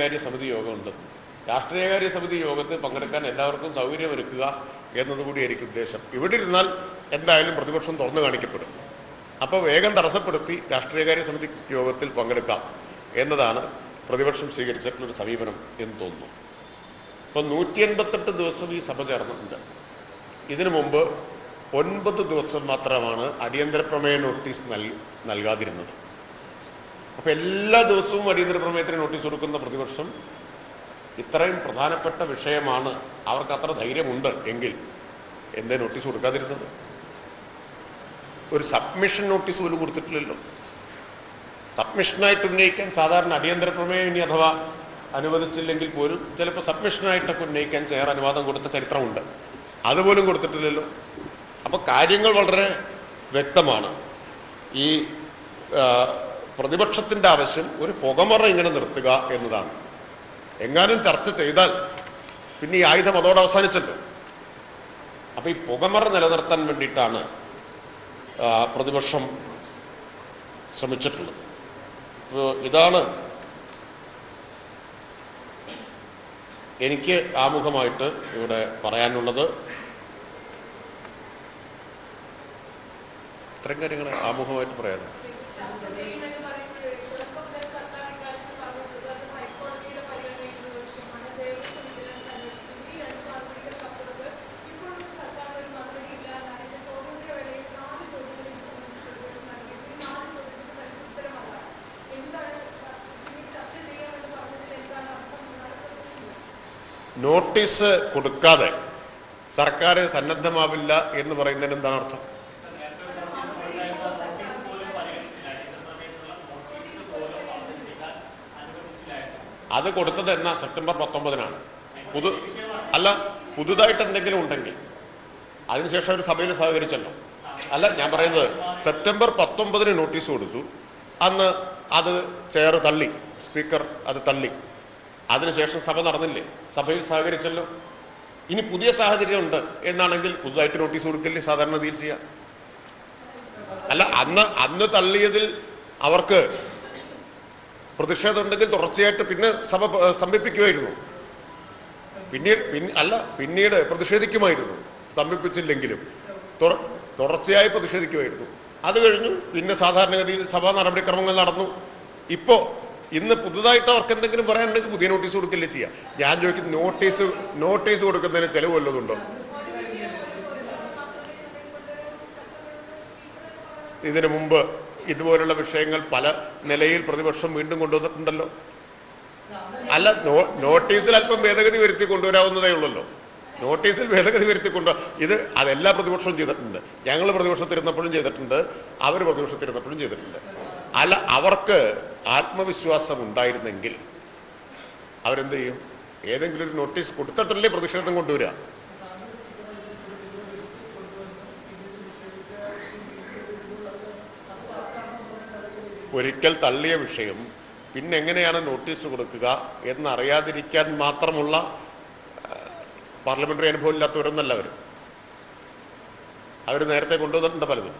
കാര്യ സമിതി യോഗമുണ്ട്. രാഷ്ട്രീയകാര്യ സമിതി യോഗത്തിൽ പങ്കെടുക്കാൻ എല്ലാവർക്കും സൗകര്യമൊരുക്കുക എന്നതുകൂടിയായിരിക്കും ഉദ്ദേശം. ഇവിടെ ഇരുന്നാൽ എന്തായാലും പ്രതിപക്ഷം തുറന്നു കാണിക്കപ്പെടും. അപ്പോൾ വേഗം തടസ്സപ്പെടുത്തി രാഷ്ട്രീയകാര്യ സമിതി യോഗത്തിൽ പങ്കെടുക്കാം എന്നതാണ് പ്രതിപക്ഷം സ്വീകരിച്ചിട്ടുള്ളൊരു സമീപനം എന്ന് തോന്നുന്നു. ഇപ്പോൾ നൂറ്റി എൺപത്തെട്ട് ദിവസം ഈ സഭ ചേർന്നിട്ടുണ്ട്. ഇതിനു മുമ്പ് ഒൻപത് ദിവസം മാത്രമാണ് അടിയന്തര പ്രമേയ നോട്ടീസ് നൽ നൽകാതിരുന്നത്. അപ്പോൾ എല്ലാ ദിവസവും അടിയന്തര പ്രമേയത്തിന് നോട്ടീസ് കൊടുക്കുന്ന പ്രതിപക്ഷം ഇത്രയും പ്രധാനപ്പെട്ട വിഷയമാണ് അവർക്ക് അത്ര ധൈര്യമുണ്ട് എങ്കിൽ എന്തേ നോട്ടീസ് കൊടുക്കാതിരുന്നത്? ഒരു സബ്മിഷൻ നോട്ടീസ് പോലും കൊടുത്തിട്ടില്ലല്ലോ. സബ്മിഷനായിട്ട് ഉന്നയിക്കാൻ സാധാരണ അടിയന്തര പ്രമേയം ഇനി അഥവാ അനുവദിച്ചില്ലെങ്കിൽ പോലും ചിലപ്പോൾ സബ്മിഷനായിട്ടൊക്കെ ഉന്നയിക്കാൻ ചെയർ അനുവാദം കൊടുത്ത ചരിത്രമുണ്ട്. അതുപോലും കൊടുത്തിട്ടില്ലല്ലോ. അപ്പോൾ കാര്യങ്ങൾ വളരെ വ്യക്തമാണ്. ഈ പ്രതിപക്ഷത്തിന്റെ ആവശ്യം ഒരു പുകമറ ഇങ്ങനെ നിർത്തുക എന്നതാണ്. എങ്ങാനും ചർച്ച ചെയ്താൽ പിന്നെ ഈ ആയുധം അതോടെ അവസാനിച്ചല്ലോ. അപ്പോൾ ഈ പുകമറ നിലനിർത്താൻ വേണ്ടിയിട്ടാണ് പ്രതിപക്ഷം ശ്രമിച്ചിട്ടുള്ളത്. ഇപ്പോൾ ഇതാണ് എനിക്ക് ആമുഖമായിട്ട് ഇവിടെ പറയാനുള്ളത്. ഇത്തരം കാര്യങ്ങൾ ആമുഖമായിട്ട് പറയാനുള്ളത് ചർച്ച ചെയ്യുമെന്ന് പറയുമ്പോഴേ തുടക്കം മുതൽ സർക്കാർ ഇക്കാര്യത്തിൽ പറഞ്ഞിട്ടുള്ളത് അത് ഹൈക്കോടതിയുടെ പരിഗണനയിലുള്ള ഒരു വിഷയമാണ് ദേവസ്വം വിജിലൻസ് അന്വേഷിക്കുന്നത് ഈ രണ്ട് നടപടികൾക്കപ്പുറത്ത് ഇപ്പോഴും സർക്കാർ ഒരു നടപടിയില്ല എന്നാണ് എന്റെ ചോദ്യോത്തര വേളയിൽ നാല് ചോദ്യങ്ങൾ ഇത് സംബന്ധിച്ച് പ്രതിപക്ഷം നൽകിയത് ഈ നാല് ചോദ്യങ്ങൾക്ക് തന്നെ ഉത്തരമല്ല എന്താണ് ഇത് ചർച്ച ചെയ്യാമെന്ന് പറഞ്ഞതിൽ എന്താണ് അർത്ഥം എന്നാണ് പ്രതിപക്ഷം നോട്ടീസ് കൊടുക്കാതെ സർക്കാർ സന്നദ്ധമാവില്ല എന്ന് പറയുന്നതിന് എന്താണ് അർത്ഥം? അത് കൊടുത്തത് എന്നാ സെപ്റ്റംബർ പത്തൊമ്പതിനാണ്. പുതു അല്ല പുതുതായിട്ട് എന്തെങ്കിലും ഉണ്ടെങ്കിൽ. അതിനുശേഷം ഒരു സഭയിൽ സഹകരിച്ചല്ലോ. അല്ല ഞാൻ പറയുന്നത് സെപ്റ്റംബർ പത്തൊമ്പതിന് നോട്ടീസ് കൊടുത്തു. അന്ന് അത് ചെയർ തള്ളി സ്പീക്കർ അത് തള്ളി. അതിനുശേഷം സഭ നടന്നില്ലേ? സഭയിൽ സഹകരിച്ചല്ലോ. ഇനി പുതിയ സാഹചര്യം ഉണ്ട് എന്നാണെങ്കിൽ പുതുതായിട്ട് നോട്ടീസ് കൊടുക്കില്ലേ സാധാരണ ഗതിയിൽ ചെയ്യാം? അല്ല അന്ന് അന്ന് തള്ളിയതിൽ അവർക്ക് പ്രതിഷേധമുണ്ടെങ്കിൽ തുടർച്ചയായിട്ട് പിന്നെ സഭ സ്തംഭിപ്പിക്കുമായിരുന്നു. പിന്നീട് പിന്നെ അല്ല പിന്നീട് പ്രതിഷേധിക്കുമായിരുന്നു. സ്തംഭിപ്പിച്ചില്ലെങ്കിലും. തുടർ- തുടർച്ചയായി പ്രതിഷേധിക്കുമായിരുന്നു. അത് കഴിഞ്ഞു പിന്നെ സാധാരണഗതിയിൽ സഭാ നടപടിക്രമങ്ങൾ നടന്നു. ഇപ്പോൾ ഇന്ന് പുതുതായിട്ട് അവർക്ക് എന്തെങ്കിലും പറയാനുണ്ടെങ്കിൽ പുതിയ നോട്ടീസ് കൊടുക്കില്ലേ ചെയ്യാം. ഞാൻ ചോദിക്കും നോട്ടീസ് നോട്ടീസ് കൊടുക്കുന്നതിന് ചെലവ് വല്ലതുണ്ടോ ഇതിനു മുമ്പ് ഇതുപോലുള്ള വിഷയങ്ങൾ പല നിലയിൽ പ്രതിപക്ഷം വീണ്ടും കൊണ്ടുവന്നിട്ടുണ്ടല്ലോ. അല്ല നോട്ടീസിൽ അല്പം ഭേദഗതി വരുത്തി കൊണ്ടുവരാവുന്നതേ ഉള്ളല്ലോ. നോട്ടീസിൽ ഭേദഗതി വരുത്തി കൊണ്ട് ഇത് അതെല്ലാ പ്രതിപക്ഷവും ചെയ്തിട്ടുണ്ട്. ഞങ്ങൾ പ്രതിപക്ഷത്തിരുന്നപ്പോഴും ചെയ്തിട്ടുണ്ട് അവർ പ്രതിപക്ഷത്തിരുന്നപ്പോഴും ചെയ്തിട്ടുണ്ട്. അല്ല അവർക്ക് ആത്മവിശ്വാസം ഉണ്ടായിരുന്നെങ്കിൽ അവരെന്ത് ചെയ്യും? ഏതെങ്കിലും ഒരു നോട്ടീസ് കൊടുത്തിട്ടല്ലേ പ്രതിഷേധം കൊണ്ടുവരിക. ഒരിക്കൽ തള്ളിയ വിഷയം പിന്നെ എങ്ങനെയാണ് നോട്ടീസ് കൊടുക്കുക എന്നറിയാതിരിക്കാൻ മാത്രമുള്ള പാർലമെന്ററി അനുഭവം ഇല്ലാത്തവരൊന്നല്ല അവർ അവർ നേരത്തെ കൊണ്ടുവന്നിട്ടുണ്ട് പലതും.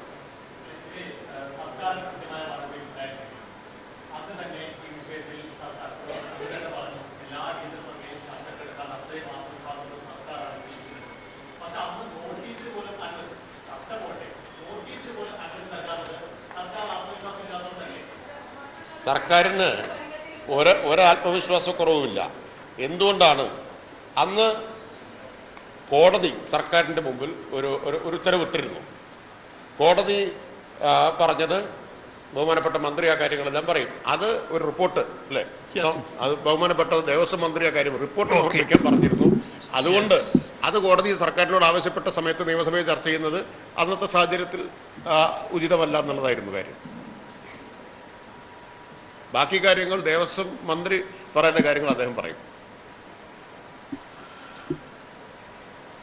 സർക്കാരിന് ഒരു ഒരാത്മവിശ്വാസക്കുറവുമില്ല. എന്തുകൊണ്ടാണ്? അന്ന് കോടതി സർക്കാരിന്റെ മുമ്പിൽ ഒരു ഒരു ഉത്തരവിട്ടിരുന്നു. കോടതി പറഞ്ഞത് ബഹുമാനപ്പെട്ട മന്ത്രി ആ കാര്യങ്ങളെല്ലാം പറയും. അത് ഒരു റിപ്പോർട്ട് അല്ലേ? അത് ബഹുമാനപ്പെട്ട ദേവസ്വം മന്ത്രി ആ കാര്യം റിപ്പോർട്ട് സമർപ്പിക്കാൻ പറഞ്ഞിരുന്നു. അതുകൊണ്ട് അത് കോടതി സർക്കാരിനോട് ആവശ്യപ്പെട്ട സമയത്ത് നിയമസഭയിൽ ചർച്ച ചെയ്യുന്നത് അന്നത്തെ സാഹചര്യത്തിൽ ഉചിതമല്ല എന്നുള്ളതായിരുന്നു കാര്യം. ബാക്കി കാര്യങ്ങൾ ദേവസ്വം മന്ത്രി പറയേണ്ട കാര്യങ്ങൾ അദ്ദേഹം പറയും.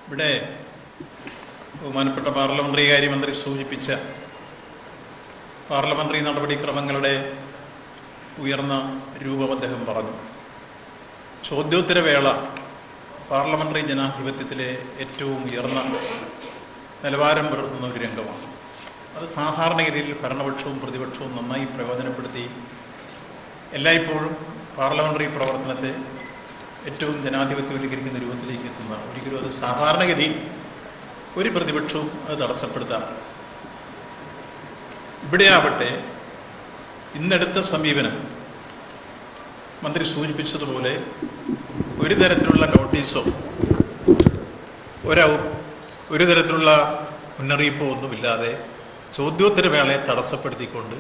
ഇവിടെ ബഹുമാനപ്പെട്ട പാർലമെന്ററി കാര്യമന്ത്രി സൂചിപ്പിച്ച പാർലമെന്ററി നടപടിക്രമങ്ങളുടെ ഉയർന്ന രൂപം അദ്ദേഹം പറഞ്ഞു. ചോദ്യോത്തരവേള പാർലമെന്ററി ജനാധിപത്യത്തിലെ ഏറ്റവും ഉയർന്ന നിലവാരം പുലർത്തുന്ന ഒരു രംഗമാണ്. അത് സാധാരണഗതിയിൽ ഭരണപക്ഷവും പ്രതിപക്ഷവും നന്നായി പ്രയോജനപ്പെടുത്തി എല്ലായ്പ്പോഴും പാർലമെന്ററി പ്രവർത്തനത്തെ ഏറ്റവും ജനാധിപത്യവൽക്കരിക്കുന്ന രൂപത്തിലേക്ക് എത്തുന്ന ഒരിക്കലും അത് സാധാരണഗതി ഒരു പ്രതിപക്ഷവും അത് തടസ്സപ്പെടുത്താറില്ല. ഇവിടെയാവട്ടെ ഇന്നെടുത്ത സമീപനം മന്ത്രി സൂചിപ്പിച്ചതുപോലെ ഒരു തരത്തിലുള്ള നോട്ടീസോ ഒരു ഒരു തരത്തിലുള്ള മുന്നറിയിപ്പോ ഒന്നുമില്ലാതെ ചോദ്യോത്തരവേളയെ തടസ്സപ്പെടുത്തിക്കൊണ്ട്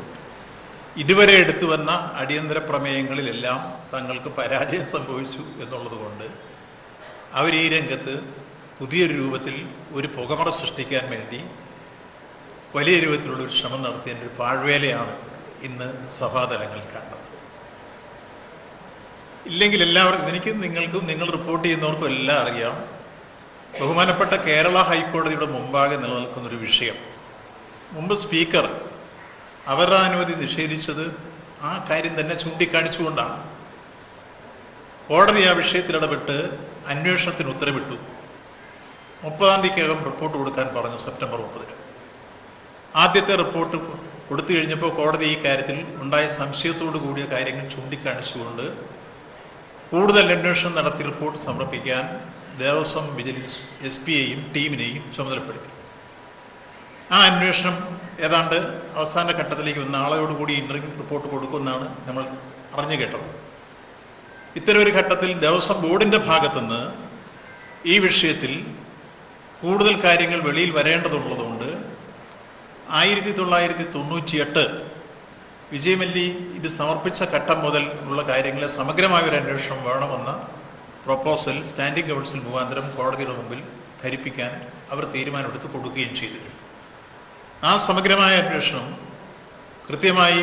ഇതുവരെ എടുത്തു വന്ന അടിയന്തര പ്രമേയങ്ങളിലെല്ലാം തങ്ങൾക്ക് പരാജയം സംഭവിച്ചു എന്നുള്ളത് കൊണ്ട് അവർ ഈ രംഗത്ത് പുതിയൊരു രൂപത്തിൽ ഒരു പുകമറ സൃഷ്ടിക്കാൻ വേണ്ടി വലിയ രൂപത്തിലുള്ള ഒരു ശ്രമം നടത്തിയതിന്റെ ഒരു പാഴ്വേലയാണ് ഇന്ന് സഭാതലങ്ങളിൽ കണ്ടത് ഇല്ലെങ്കിൽ എല്ലാവർക്കും എനിക്ക് നിങ്ങൾക്കും നിങ്ങൾ റിപ്പോർട്ട് ചെയ്യുന്നവർക്കും എല്ലാം അറിയാം ബഹുമാനപ്പെട്ട കേരള ഹൈക്കോടതിയുടെ മുമ്പാകെ നിലനിൽക്കുന്ന ഒരു വിഷയം. മുമ്പ് സ്പീക്കർ അവരുടെ അനുമതി നിഷേധിച്ചത് ആ കാര്യം തന്നെ ചൂണ്ടിക്കാണിച്ചുകൊണ്ടാണ്. കോടതി ആ വിഷയത്തിൽ ഇടപെട്ട് അന്വേഷണത്തിന് ഉത്തരവിട്ടു. മുപ്പതാം തീയതിക്കകം റിപ്പോർട്ട് കൊടുക്കാൻ പറഞ്ഞു സെപ്റ്റംബർ മുപ്പതിന്. ആദ്യത്തെ റിപ്പോർട്ട് കൊടുത്തു കഴിഞ്ഞപ്പോൾ കോടതി ഈ കാര്യത്തിൽ ഉണ്ടായ സംശയത്തോടു കൂടിയ കാര്യങ്ങൾ ചൂണ്ടിക്കാണിച്ചുകൊണ്ട് കൂടുതൽ അന്വേഷണം നടത്തി റിപ്പോർട്ട് സമർപ്പിക്കാൻ ദേവസ്വം വിജിലൻസ് എസ് പിയെയും ടീമിനെയും ചുമതലപ്പെടുത്തി. ആ അന്വേഷണം ഏതാണ്ട് അവസാന ഘട്ടത്തിലേക്ക് വന്ന ആളോടുകൂടി ഇന്റർവ്യൂ റിപ്പോർട്ട് കൊടുക്കുമെന്നാണ് നമ്മൾ അറിഞ്ഞു കേട്ടത്. ഇത്തരം ഒരു ഘട്ടത്തിൽ ദേവസ്വം ബോർഡിന്റെ ഭാഗത്തുനിന്ന് ഈ വിഷയത്തിൽ കൂടുതൽ കാര്യങ്ങൾ വെളിയിൽ വരേണ്ടതുള്ളതുകൊണ്ട് ആയിരത്തി തൊള്ളായിരത്തി തൊണ്ണൂറ്റിയെട്ട് വിജയമല്ലി ഇത് സമർപ്പിച്ച ഘട്ടം മുതൽ ഉള്ള കാര്യങ്ങളെ സമഗ്രമായ ഒരു അന്വേഷണം വേണമെന്ന പ്രൊപ്പോസൽ സ്റ്റാൻഡിംഗ് കൗൺസിൽ മുഖാന്തരം കോടതിയുടെ മുമ്പിൽ ധരിപ്പിക്കാൻ അവർ തീരുമാനമെടുത്ത് കൊടുക്കുകയും ചെയ്തു. ആ സമഗ്രമായ അന്വേഷണം കൃത്യമായി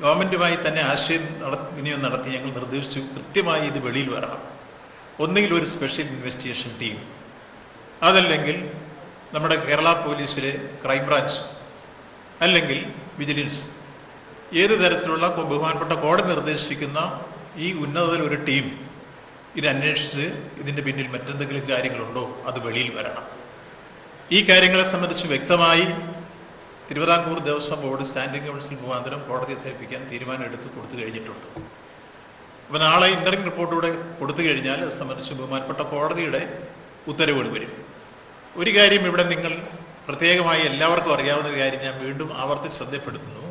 ഗവൺമെന്റുമായി തന്നെ ആശയം വിനിയോഗം നടത്തി ഞങ്ങൾ നിർദ്ദേശിച്ചു. കൃത്യമായി ഇത് വെളിയിൽ വരണം. ഒന്നുകിൽ ഒരു സ്പെഷ്യൽ ഇൻവെസ്റ്റിഗേഷൻ ടീം അതല്ലെങ്കിൽ നമ്മുടെ കേരള പോലീസിലെ ക്രൈംബ്രാഞ്ച് അല്ലെങ്കിൽ വിജിലൻസ് ഏത് തരത്തിലുള്ള ബഹുമാനപ്പെട്ട കോടതി നിർദ്ദേശിക്കുന്ന ഈ ഉന്നതതല ഒരു ടീം ഇത് അന്വേഷിച്ച് ഇതിന്റെ പിന്നിൽ മറ്റെന്തെങ്കിലും കാര്യങ്ങളുണ്ടോ? അത് വെളിയിൽ വരണം. ഈ കാര്യങ്ങളെ സംബന്ധിച്ച് വ്യക്തമായി Thiruvithamkoor Devaswom board standing council മുഖാന്തരം കോടതിയെ ധരിപ്പിക്കാൻ തീരുമാനം എടുത്ത് കൊടുത്തു കഴിഞ്ഞിട്ടുണ്ട്. അപ്പോൾ നാളെ ഇന്റർവ്യൂ റിപ്പോർട്ടൂടെ കൊടുത്തു കഴിഞ്ഞാൽ അത് സംബന്ധിച്ച് ബഹുമാനപ്പെട്ട കോടതിയുടെ ഉത്തരവുകൾ വരും. ഒരു കാര്യം ഇവിടെ നിങ്ങൾ പ്രത്യേകമായി എല്ലാവർക്കും അറിയാവുന്ന ഒരു കാര്യം ഞാൻ വീണ്ടും ആവർത്തി ശ്രദ്ധപ്പെടുത്തുന്നു.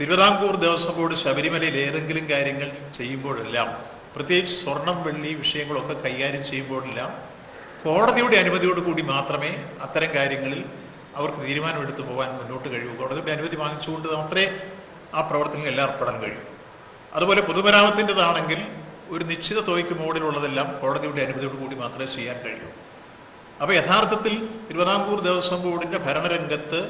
തിരുവിതാംകൂർ ദേവസ്വം ബോർഡ് ശബരിമലയിൽ ഏതെങ്കിലും കാര്യങ്ങൾ ചെയ്യുമ്പോഴെല്ലാം പ്രത്യേകിച്ച് സ്വർണം വെള്ളി വിഷയങ്ങളൊക്കെ കൈകാര്യം ചെയ്യുമ്പോഴെല്ലാം കോടതിയുടെ അനുമതിയോട് കൂടി മാത്രമേ അത്തരം കാര്യങ്ങളിൽ അവർക്ക് തീരുമാനമെടുത്ത് പോകാൻ മുന്നോട്ട് കഴിയൂ കോടതിയുടെ അനുമതി വാങ്ങിച്ചുകൊണ്ട് മാത്രമേ ആ പ്രവർത്തനങ്ങൾ എല്ലാം ഏർപ്പെടാൻ കഴിയൂ. അതുപോലെ പൊതുമരാമത്തിന്റെതാണെങ്കിൽ ഒരു നിശ്ചിത തുകയ്ക്ക് മുകളിലുള്ളതെല്ലാം കോടതിയുടെ അനുമതിയോട് കൂടി മാത്രമേ ചെയ്യാൻ കഴിയൂ. അപ്പോൾ യഥാർത്ഥത്തിൽ തിരുവിതാംകൂർ ദേവസ്വം ബോർഡിന്റെ ഭരണരംഗത്ത്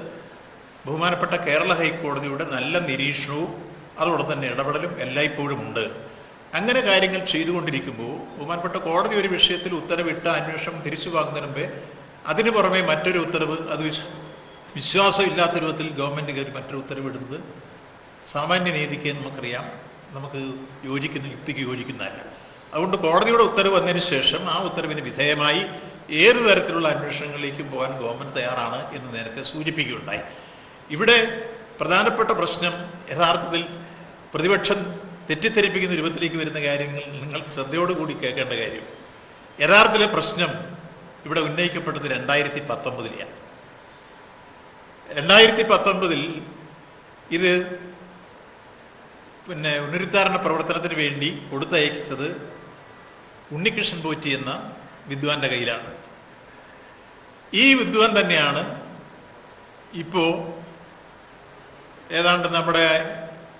ബഹുമാനപ്പെട്ട കേരള ഹൈക്കോടതിയുടെ നല്ല നിരീക്ഷണവും അതോടെ തന്നെ ഇടപെടലും എല്ലായ്പ്പോഴും ഉണ്ട്. അങ്ങനെ കാര്യങ്ങൾ ചെയ്തുകൊണ്ടിരിക്കുമ്പോൾ ബഹുമാനപ്പെട്ട കോടതി ഒരു വിഷയത്തിൽ ഉത്തരവിട്ട അന്വേഷണം തിരിച്ചു വാങ്ങുന്നതിന് മുമ്പേ അതിന് പുറമെ മറ്റൊരു ഉത്തരവ് അത് വിശ്വ വിശ്വാസമില്ലാത്ത രൂപത്തിൽ ഗവൺമെന്റ് കയറി മറ്റൊരു ഉത്തരവിടുന്നത് സാമാന്യ നീതിക്ക് നമുക്കറിയാം. നമുക്ക് യോജിക്കുന്ന യുക്തിക്ക് യോജിക്കുന്നതല്ല. അതുകൊണ്ട് കോടതിയുടെ ഉത്തരവ് വന്നതിന് ശേഷം ആ ഉത്തരവിന് വിധേയമായി ഏത് തരത്തിലുള്ള അന്വേഷണങ്ങളിലേക്കും പോകാൻ ഗവൺമെന്റ് തയ്യാറാണ് എന്ന് നേരത്തെ സൂചിപ്പിക്കുകയുണ്ടായി. ഇവിടെ പ്രധാനപ്പെട്ട പ്രശ്നം യഥാർത്ഥത്തിൽ പ്രതിപക്ഷം തെറ്റിദ്ധരിപ്പിക്കുന്ന രൂപത്തിലേക്ക് വരുന്ന കാര്യങ്ങൾ നിങ്ങൾ ശ്രദ്ധയോടുകൂടി കേൾക്കേണ്ട കാര്യം. യഥാർത്ഥത്തിലെ പ്രശ്നം ഇവിടെ ഉന്നയിക്കപ്പെട്ടത് രണ്ടായിരത്തി പത്തൊമ്പതിലെയാണ് രണ്ടായിരത്തി പത്തൊമ്പതിൽ ഇത് പിന്നെ പുനരുദ്ധാരണ പ്രവർത്തനത്തിന് വേണ്ടി കൊടുത്തയച്ചത് ഉണ്ണികൃഷ്ണൻ പോറ്റി എന്ന വിദ്വാന്റെ കയ്യിലാണ്. ഈ വിദ്വാൻ തന്നെയാണ് ഇപ്പോൾ ഏതാണ്ട് നമ്മുടെ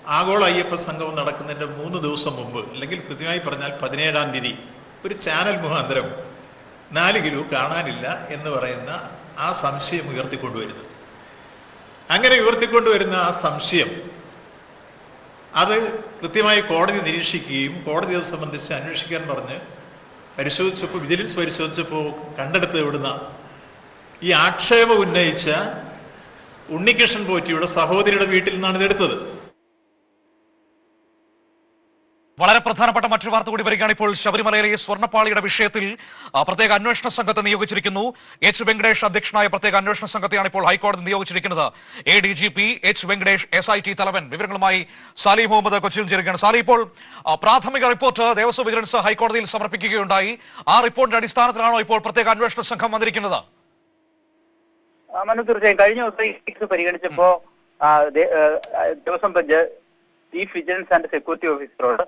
ആഗോള അയ്യപ്പ സംഗമം നടക്കുന്നതിന്റെ മൂന്ന് ദിവസം മുമ്പ് അല്ലെങ്കിൽ കൃത്യമായി പറഞ്ഞാൽ പതിനേഴാം തീയതി ഒരു ചാനൽ മുഖാന്തരം നാല് കിലോ കാണാനില്ല എന്ന് പറയുന്ന ആ സംശയം ഉയർത്തിക്കൊണ്ടുവരുന്നത്. അങ്ങനെ ഉയർത്തിക്കൊണ്ടുവരുന്ന ആ സംശയം അത് കൃത്യമായി കോടതി നിരീക്ഷിക്കുകയും കോടതി അത് സംബന്ധിച്ച് അന്വേഷിക്കാൻ പറഞ്ഞ് പരിശോധിച്ചപ്പോൾ വിജിലൻസ് പരിശോധിച്ചപ്പോൾ കണ്ടെടുത്ത് ഇവിടുന്ന ഈ ആക്ഷേപം ഉന്നയിച്ച ഉണ്ണികൃഷ്ണൻ പോറ്റിയുടെ സഹോദരിയുടെ വീട്ടിൽ നിന്നാണ് ഇതെടുത്തത്. വളരെ പ്രധാനപ്പെട്ട മറ്റൊരു വാർത്ത കൂടി വരികയാണ് ഇപ്പോൾ ശബരിമലയിലെ സ്വർണപ്പാളിയുടെ വിഷയത്തിൽ പ്രത്യേക അന്വേഷണ സംഘത്തെ നിയോഗിച്ചിരിക്കുന്നു. എച്ച് വെങ്കടേഷ് അധ്യക്ഷനായ പ്രത്യേക അന്വേഷണ സംഘത്തെയാണ് ഇപ്പോൾ ഹൈക്കോടതി നിയോഗിച്ചിരിക്കുന്നത്. A D G P H Venkatesh S I T തലവൻ വിവരങ്ങളുമായി സാലി മുഹമ്മദ് കൊച്ചിയിൽ ചേരുകയാണ്. സാലി ഇപ്പോൾ പ്രാഥമിക റിപ്പോർട്ട് ദേവസ്വം വിജിലൻസ് ഹൈക്കോടതിയിൽ സമർപ്പിക്കുകയുണ്ടായി. ആ റിപ്പോർട്ടിന്റെ അടിസ്ഥാനത്തിലാണോ ഇപ്പോൾ പ്രത്യേക അന്വേഷണ സംഘം വന്നിരിക്കുന്നത്? മനു തീർച്ചയായും. കഴിഞ്ഞ ദിവസം പരിഗണിച്ചപ്പോ Devaswom bench chief vigilance and security ഓഫീസറോട്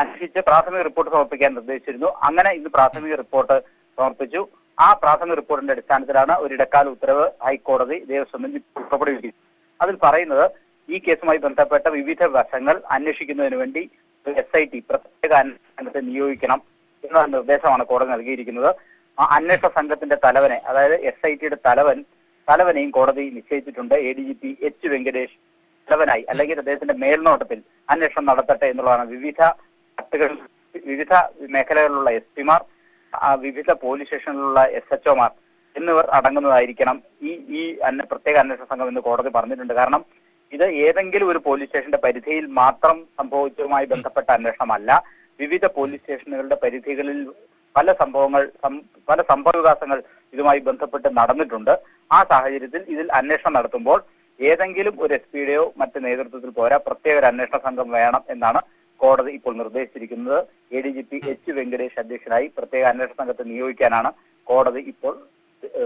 അന്വേഷിച്ച് പ്രാഥമിക റിപ്പോർട്ട് സമർപ്പിക്കാൻ നിർദ്ദേശിച്ചിരുന്നു. അങ്ങനെ ഇന്ന് പ്രാഥമിക റിപ്പോർട്ട് സമർപ്പിച്ചു. ആ പ്രാഥമിക റിപ്പോർട്ടിന്റെ അടിസ്ഥാനത്തിലാണ് ഒരു ഇടക്കാല ഉത്തരവ് ഹൈക്കോടതി ദേവസ്വം പുറപ്പെടുവിക്കുന്നത് അതിൽ പറയുന്നത് ഈ കേസുമായി ബന്ധപ്പെട്ട വിവിധ വശങ്ങൾ അന്വേഷിക്കുന്നതിന് വേണ്ടി എസ് ഐ ടി പ്രത്യേക അന്വേഷണത്തെ നിയോഗിക്കണം എന്ന നിർദ്ദേശമാണ് കോടതി നൽകിയിരിക്കുന്നത്. ആ അന്വേഷണ സംഘത്തിന്റെ തലവനെ അതായത് എസ് ഐ ടിയുടെ തലവൻ തലവനെയും കോടതി നിശ്ചയിച്ചിട്ടുണ്ട്. A D G P H Venkatesh തലവനായി അല്ലെങ്കിൽ അദ്ദേഹത്തിന്റെ മേൽനോട്ടത്തിൽ അന്വേഷണം നടത്തട്ടെ എന്നുള്ളതാണ് വിവിധ കത്തുകൾ വിവിധ മേഖലകളിലുള്ള എസ് പിമാർ വിവിധ പോലീസ് സ്റ്റേഷനിലുള്ള എസ് എച്ച് ഒമാർ എന്നിവർ അടങ്ങുന്നതായിരിക്കണം ഈ ഈ പ്രത്യേക അന്വേഷണ സംഘം എന്ന് കോടതി പറഞ്ഞിട്ടുണ്ട്. കാരണം ഇത് ഏതെങ്കിലും ഒരു പോലീസ് സ്റ്റേഷന്റെ പരിധിയിൽ മാത്രം സംഭവിച്ചതുമായി ബന്ധപ്പെട്ട അന്വേഷണമല്ല. വിവിധ പോലീസ് സ്റ്റേഷനുകളുടെ പരിധികളിൽ പല സംഭവങ്ങൾ പല സംഭവ വികാസങ്ങൾ ഇതുമായി ബന്ധപ്പെട്ട് നടന്നിട്ടുണ്ട്. ആ സാഹചര്യത്തിൽ ഇതിൽ അന്വേഷണം നടത്തുമ്പോൾ ഏതെങ്കിലും ഒരു എസ് പിയുടെയോ മറ്റ് നേതൃത്വത്തിൽ പോരാ പ്രത്യേക ഒരു അന്വേഷണ സംഘം വേണം എന്നാണ് കോടതി ഇപ്പോൾ നിർദ്ദേശിച്ചിരിക്കുന്നത് A D G P H Venkatesh അധ്യക്ഷനായി പ്രത്യേക അന്വേഷണ സംഘത്തെ നിയോഗിക്കാനാണ് കോടതി ഇപ്പോൾ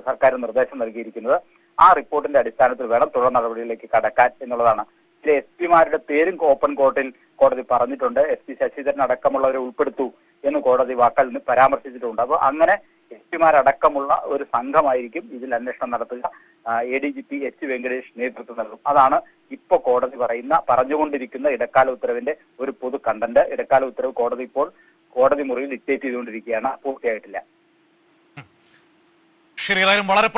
സർക്കാർ നിർദ്ദേശം നൽകിയിരിക്കുന്നത്. ആ റിപ്പോർട്ടിന്റെ അടിസ്ഥാനത്തിൽ വേണം തുടർ നടപടികളിലേക്ക് കടക്കാൻ എന്നുള്ളതാണ്. ചില എസ് പിമാരുടെ പേരും ഓപ്പൺ കോർട്ടിൽ കോടതി പറഞ്ഞിട്ടുണ്ട്. എസ് പി ശശിധരൻ അടക്കമുള്ളവരെ ഉൾപ്പെടുത്തൂ എന്ന് കോടതി വാക്കാൽ പരാമർശിച്ചിട്ടുണ്ട്. അപ്പോൾ അങ്ങനെ എസ് പിമാരടക്കമുള്ള ഒരു സംഘമായിരിക്കും ഇതിൽ അന്വേഷണം നടത്തുക. A D G P H Venkatesh നേതൃത്വം നൽകും. അതാണ് ഇപ്പോൾ കോടതി പറയുന്ന പറഞ്ഞുകൊണ്ടിരിക്കുന്ന ഇടക്കാല ഉത്തരവിന്റെ ഒരു പൊതു കണ്ടന്റ് ഇടക്കാല ഉത്തരവ് കോടതി ഇപ്പോൾ കോടതി മുറിയിൽ ഡിക്റ്റേറ്റ് ചെയ്തുകൊണ്ടിരിക്കുകയാണ്. പൂർത്തിയായിട്ടില്ല. വളരെ